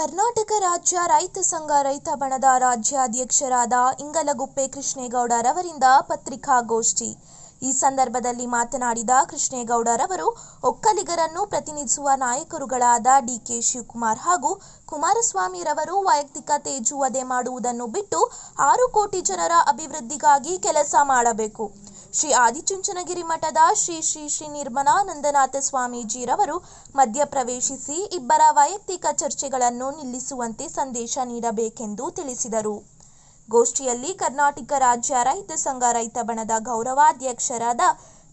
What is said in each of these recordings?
ಕರ್ನಾಟಕ ರಾಜ್ಯ ರೈತ ಸಂಘ ರೈತ ಬಣದ ರಾಜ್ಯಾಧ್ಯಕ್ಷರಾದ ಇಂಗಲಗುಪ್ಪೆ ಕೃಷ್ಣೇಗೌಡರವರಿಂದ ಪತ್ರಿಕಾಗೋಷ್ಠಿ. ಈ ಸಂದರ್ಭದಲ್ಲಿ ಮಾತನಾಡಿದ ಕೃಷ್ಣೇಗೌಡರವರು ಒಕ್ಕಲಿಗರನ್ನು ಪ್ರತಿನಿಧಿಸುವ ನಾಯಕರುಗಳಾದ ಡಿಕೆ ಶಿವಕುಮಾರ್ ಹಾಗೂ ಕುಮಾರಸ್ವಾಮಿರವರು ವೈಯಕ್ತಿಕ ತೇಜುವದೆ ಮಾಡುವುದನ್ನು ಬಿಟ್ಟು ಆರು ಕೋಟಿ ಜನರ ಅಭಿವೃದ್ಧಿಗಾಗಿ ಕೆಲಸ ಮಾಡಬೇಕು. ಶ್ರೀ ಆದಿಚುಂಚನಗಿರಿ ಮಠದ ಶ್ರೀ ಶ್ರೀ ಶ್ರೀ ನಿರ್ಮಲಾನಂದನಾಥ ಸ್ವಾಮೀಜಿರವರು ಮಧ್ಯಪ್ರವೇಶಿಸಿ ಇಬ್ಬರ ವೈಯಕ್ತಿಕ ಚರ್ಚೆಗಳನ್ನು ನಿಲ್ಲಿಸುವಂತೆ ಸಂದೇಶ ನೀಡಬೇಕೆಂದು ತಿಳಿಸಿದರು. ಗೋಷ್ಠಿಯಲ್ಲಿ ಕರ್ನಾಟಕ ರಾಜ್ಯ ರೈತ ಸಂಘ ರೈತ ಬಣದ ಗೌರವಾಧ್ಯಕ್ಷರಾದ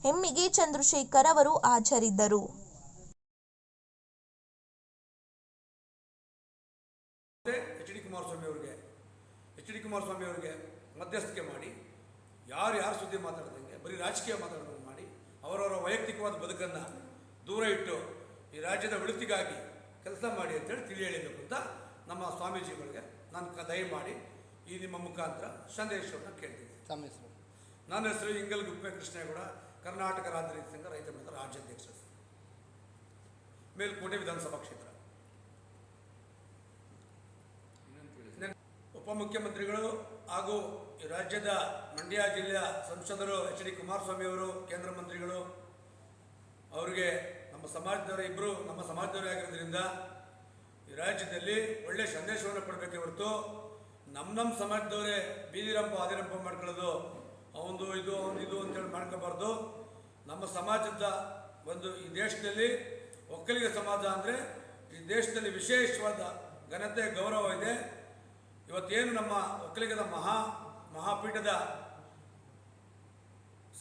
ಹೆಮ್ಮಿಗೆ ಚಂದ್ರಶೇಖರ್ ಅವರು ಹಾಜರಿದ್ದರು. ಎಚ್ ಡಿ ಅವರಿಗೆ, ಎಚ್ ಡಿ ಕುಮಾರಸ್ವಾಮಿ ಅವರಿಗೆ ಮಧ್ಯಸ್ಥಿಕೆ ಮಾಡಿ ಯಾರು ಯಾರು ಸುದ್ದಿ ಮಾತಾಡ್ದಂಗೆ ಬರೀ ರಾಜಕೀಯ ಮಾತಾಡೋದನ್ನು ಮಾಡಿ ಅವರವರ ವೈಯಕ್ತಿಕವಾದ ಬದುಕನ್ನು ದೂರ ಇಟ್ಟು ಈ ರಾಜ್ಯದ ಒಳಿತಿಗಾಗಿ ಕೆಲಸ ಮಾಡಿ ಅಂತೇಳಿ ತಿಳಿ ಹೇಳಬೇಕು ಅಂತ ನಮ್ಮ ಸ್ವಾಮೀಜಿಗಳಿಗೆ ನಾನು ಕ ದಯಮಾಡಿ ಈ ನಿಮ್ಮ ಮುಖಾಂತರ ಸಂದೇಶವನ್ನು ಕೇಳ್ತೀನಿ. ತಮ್ಮ ಹೆಸರು? ನನ್ನ ಹೆಸರು ಇಂಗಲ್ಗುಪ್ಪೆ ಕೃಷ್ಣೇಗೌಡ ಕರ್ನಾಟಕ ರಾಜ್ಯ ರೈತ ಸಂಘ ರೈತ ಬಣದ ರಾಜ್ಯಾಧ್ಯಕ್ಷ ಮೇಲ್ಕೋಟೆ ವಿಧಾನಸಭಾ ಕ್ಷೇತ್ರ. ಉಪಮುಖ್ಯಮಂತ್ರಿಗಳು ಹಾಗೂ ರಾಜ್ಯದ ಮಂಡ್ಯ ಜಿಲ್ಲೆಯ ಸಂಸದರು ಎಚ್ ಡಿ ಕುಮಾರಸ್ವಾಮಿ ಅವರು, ಕೇಂದ್ರ ಮಂತ್ರಿಗಳು, ಅವರಿಗೆ ನಮ್ಮ ಸಮಾಜದವರ ಇಬ್ಬರು ನಮ್ಮ ಸಮಾಜದವರೇ ಆಗಿರೋದ್ರಿಂದ ಈ ರಾಜ್ಯದಲ್ಲಿ ಒಳ್ಳೆಯ ಸಂದೇಶವನ್ನು ಕೊಡಬೇಕೆ ಹೊರತು ನಮ್ಮ ನಮ್ಮ ಸಮಾಜದವರೇ ಬೀದಿರಂಪ ಆದಿರಂಪ ಮಾಡ್ಕೊಳ್ಳೋದು ಅವನು ಇದು ಅವನು ಇದು ಅಂತೇಳಿ ಮಾಡ್ಕೋಬಾರ್ದು. ನಮ್ಮ ಸಮಾಜದ ಒಂದು ಈ ದೇಶದಲ್ಲಿ ಒಕ್ಕಲಿಗ ಸಮಾಜ ಅಂದರೆ ಈ ದೇಶದಲ್ಲಿ ವಿಶೇಷವಾದ ಘನತೆ, ಗೌರವ ಇದೆ. ಇವತ್ತೇನು ನಮ್ಮ ಒಕ್ಕಲಿಗದ ಮಹಾ ಮಹಾಪೀಠದ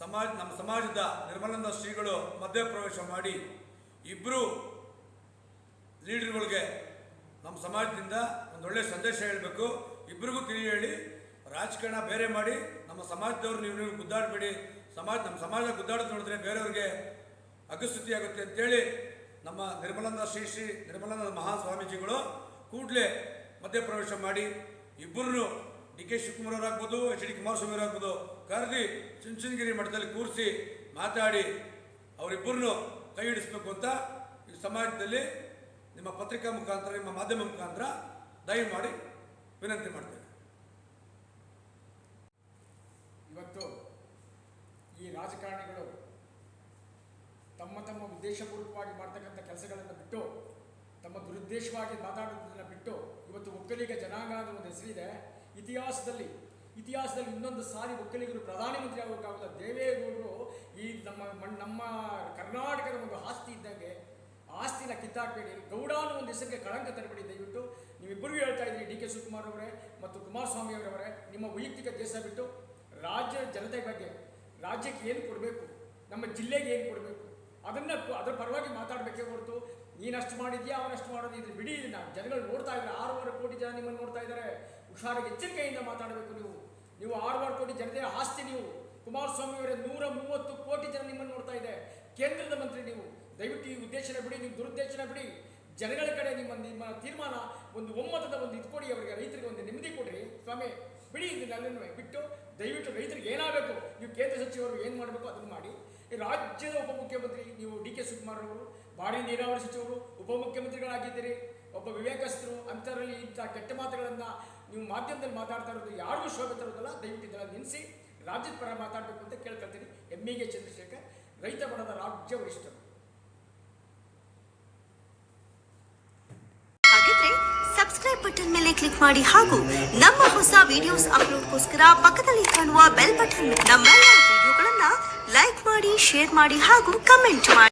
ಸಮಾಜ, ನಮ್ಮ ಸಮಾಜದ ನಿರ್ಮಲಾನಂದ ಶ್ರೀಗಳು ಮಧ್ಯಪ್ರವೇಶ ಮಾಡಿ ಇಬ್ಬರು ಲೀಡರ್ಗಳಿಗೆ ನಮ್ಮ ಸಮಾಜದಿಂದ ಒಂದು ಒಳ್ಳೆಯ ಸಂದೇಶ ಹೇಳಬೇಕು. ಇಬ್ಬರಿಗೂ ತಿಳಿ ಹೇಳಿ, ರಾಜಕಾರಣ ಬೇರೆ ಮಾಡಿ, ನಮ್ಮ ಸಮಾಜದವ್ರು ನೀವು ನೀವು ಗುದ್ದಾಡಬೇಡಿ. ಸಮಾಜ, ನಮ್ಮ ಸಮಾಜ ಗುದ್ದಾಡೋದು ನೋಡಿದ್ರೆ ಬೇರೆಯವ್ರಿಗೆ ಅಗಸ್ಥಿತಿ ಆಗುತ್ತೆ ಅಂತೇಳಿ ನಮ್ಮ ನಿರ್ಮಲಾನಂದ ಶ್ರೀ ಶ್ರೀ ನಿರ್ಮಲಾನಂದ ಮಹಾಸ್ವಾಮೀಜಿಗಳು ಕೂಡಲೇ ಮಧ್ಯಪ್ರವೇಶ ಮಾಡಿ ಇಬ್ಬರನ್ನು ಡಿ ಕೆ ಶಿವಕುಮಾರ್ ಅವರಾಗ್ಬೋದು ಎಚ್ ಡಿ ಕುಮಾರಸ್ವಾಮಿ ಅವರಾಗ್ಬೋದು ಕರೆದಿ ಚುಂಚನಗಿರಿ ಮಠದಲ್ಲಿ ಕೂರಿಸಿ ಮಾತಾಡಿ ಅವರಿಬ್ಬರನ್ನು ಕೈ ಹಿಡಿಸ್ಬೇಕು ಅಂತ ಈ ಸಮಾಜದಲ್ಲಿ ನಿಮ್ಮ ಪತ್ರಿಕಾ ಮುಖಾಂತರ, ನಿಮ್ಮ ಮಾಧ್ಯಮ ಮುಖಾಂತರ ದಯಮಾಡಿ ವಿನಂತಿ ಮಾಡ್ತೇನೆ. ಇವತ್ತು ಈ ರಾಜಕಾರಣಿಗಳು ತಮ್ಮ ತಮ್ಮ ಉದ್ದೇಶಪೂರ್ವಕವಾಗಿ ಮಾಡ್ತಕ್ಕಂಥ ಕೆಲಸಗಳನ್ನು ಬಿಟ್ಟು, ತಮ್ಮ ದುರುದ್ದೇಶವಾಗಿ ಮಾತಾಡುವುದನ್ನು ಬಿಟ್ಟು ಇವತ್ತು ಒಕ್ಕಲಿಗ ಜನಾಂಗ ಅನ್ನೋ ಒಂದು ಹೆಸರಿದೆ. ಇತಿಹಾಸದಲ್ಲಿ ಇತಿಹಾಸದಲ್ಲಿ ಇನ್ನೊಂದು ಸಾರಿ ಒಕ್ಕಲಿಗರು ಪ್ರಧಾನಮಂತ್ರಿ ಆಗೋಕ್ಕಾಗಲ್ಲ ದೇವೇಗೌಡರು ಈ ನಮ್ಮ ಮಣ್, ನಮ್ಮ ಕರ್ನಾಟಕದ ಒಂದು ಆಸ್ತಿ ಇದ್ದಂಗೆ, ಆಸ್ತಿನ ಕಿತ್ತಾಕಬೇಡಿ, ಗೌಡ ಅನ್ನೋ ಒಂದು ಹೆಸರಿಗೆ ಕಳಂಕ ತರಬೇಡಿ ದಯವಿಟ್ಟು. ನೀವಿಬ್ಬರಿಗೂ ಹೇಳ್ತಾ ಇದ್ದೀರಿ ಡಿ ಕೆ ಶಿವಕುಮಾರ್ ಅವರೇ ಮತ್ತು ಕುಮಾರಸ್ವಾಮಿ ಅವರವರೇ, ನಿಮ್ಮ ವೈಯಕ್ತಿಕ ದೇಶ ಬಿಟ್ಟು ರಾಜ್ಯ ಜನತೆ ಬಗ್ಗೆ, ರಾಜ್ಯಕ್ಕೆ ಏನು ಕೊಡಬೇಕು, ನಮ್ಮ ಜಿಲ್ಲೆಗೆ ಏನು ಕೊಡಬೇಕು, ಅದನ್ನು ಅದರ ಪರವಾಗಿ ಮಾತಾಡಬೇಕೇ ಹೊರತು, ನೀನಷ್ಟು ಮಾಡಿದ್ಯಾ, ಅವನಷ್ಟು ಮಾಡೋದು ಇದ್ರೆ ಬಿಡಿ, ಇದನ್ನ ಜನಗಳು ನೋಡ್ತಾ ಇದ್ದಾರೆ ಕೋಟಿ ಜನ ನಿಮ್ಮನ್ನು ನೋಡ್ತಾ ಇದ್ದಾರೆ. ಹುಷಾರಾಗಿ ಎಚ್ಚರಿಕೆಯಿಂದ ಮಾತಾಡಬೇಕು ನೀವು. ನೀವು ಆರ್ವಾರು ಕೋಟಿ ಜನತೆಯ ಆಸ್ತಿ ನೀವು. ಕುಮಾರಸ್ವಾಮಿ ಅವರೇ ನೂರ ಮೂವತ್ತು ಕೋಟಿ ಜನ ನಿಮ್ಮನ್ನು ನೋಡ್ತಾ ಇದೆ. ಕೇಂದ್ರದ ಮಂತ್ರಿ ನೀವು. ದಯವಿಟ್ಟು ಈ ಉದ್ದೇಶನ ಬಿಡಿ, ನಿಮ್ಮ ದುರುದ್ದೇಶನ ಬಿಡಿ. ಜನಗಳ ಕಡೆ ನಿಮ್ಮ ನಿಮ್ಮ ತೀರ್ಮಾನ ಒಂದು ಒಮ್ಮತದ ಒಂದು ಇದು ಕೊಡಿ ಅವರಿಗೆ, ರೈತರಿಗೆ ಒಂದು ನೆಮ್ಮದಿ ಕೊಡಿ ಸ್ವಾಮಿ, ಬಿಡಿ ಇದನ್ನೆಲ್ಲನೂ ಬಿಟ್ಟು ದಯವಿಟ್ಟು ರೈತರಿಗೆ ಏನಾಗಬೇಕು? ನೀವು ಕೇಂದ್ರ ಸಚಿವರು ಏನು ಮಾಡಬೇಕು ಅದನ್ನು ಮಾಡಿ. ರಾಜ್ಯದ ಉಪಮುಖ್ಯಮಂತ್ರಿ ನೀವು ಡಿ ಕೆ ಶಿವಕುಮಾರ್ ಅವರು, ಭಾರಿ ನೀರಾವರಿ ಸಚಿವರು, ಉಪಮುಖ್ಯಮಂತ್ರಿಗಳಾಗಿದ್ದೀರಿ. ಒಬ್ಬ ವಿವೇಕಸ್ಥರು ಅಂಥದ್ರಲ್ಲಿ ಇಂಥ ಕೆಟ್ಟ ಮಾತುಗಳನ್ನು ನೀವು ಮಾಧ್ಯಮದಲ್ಲಿ ಮಾತಾಡ್ತಾ ಇರೋದು ಯಾರಿಗೂ ಶೋಭೆ ತರೋದಲ್ಲ. ದಯವಿಟ್ಟು ಇದೆಲ್ಲ ನಿಲ್ಲಿಸಿ. ರಾಜ್ಯದ ಪರ ಮಾತಾಡಬೇಕು ಅಂತ ಕೇಳ್ಕೊಳ್ತೀನಿ. ಎಮ್ಮಿಗೆ ಚಂದ್ರಶೇಖರ್, ರೈತ ಬಣದ ರಾಜ್ಯ ವರಿಷ್ಠರು. ಸಬ್ಸ್ಕ್ರೈಬ್ ಬಟನ್ ಮೇಲೆ ಕ್ಲಿಕ್ ಮಾಡಿ ಹಾಗೂ ನಮ್ಮ ಹೊಸ ವಿಡಿಯೋಸ್ ಅಪ್ಲೋಡ್ಗೋಸ್ಕರ ಪಕ್ಕದಲ್ಲಿ ಕಾಣುವ ಬೆಲ್ ಬಟನ್ ನಮ್ಮೆಲ್ಲ ವಿಡಿಯೋಗಳನ್ನ ಲೈಕ್ ಮಾಡಿ ಶೇರ್ ಮಾಡಿ ಹಾಗೂ ಕಮೆಂಟ್ ಮಾಡಿ.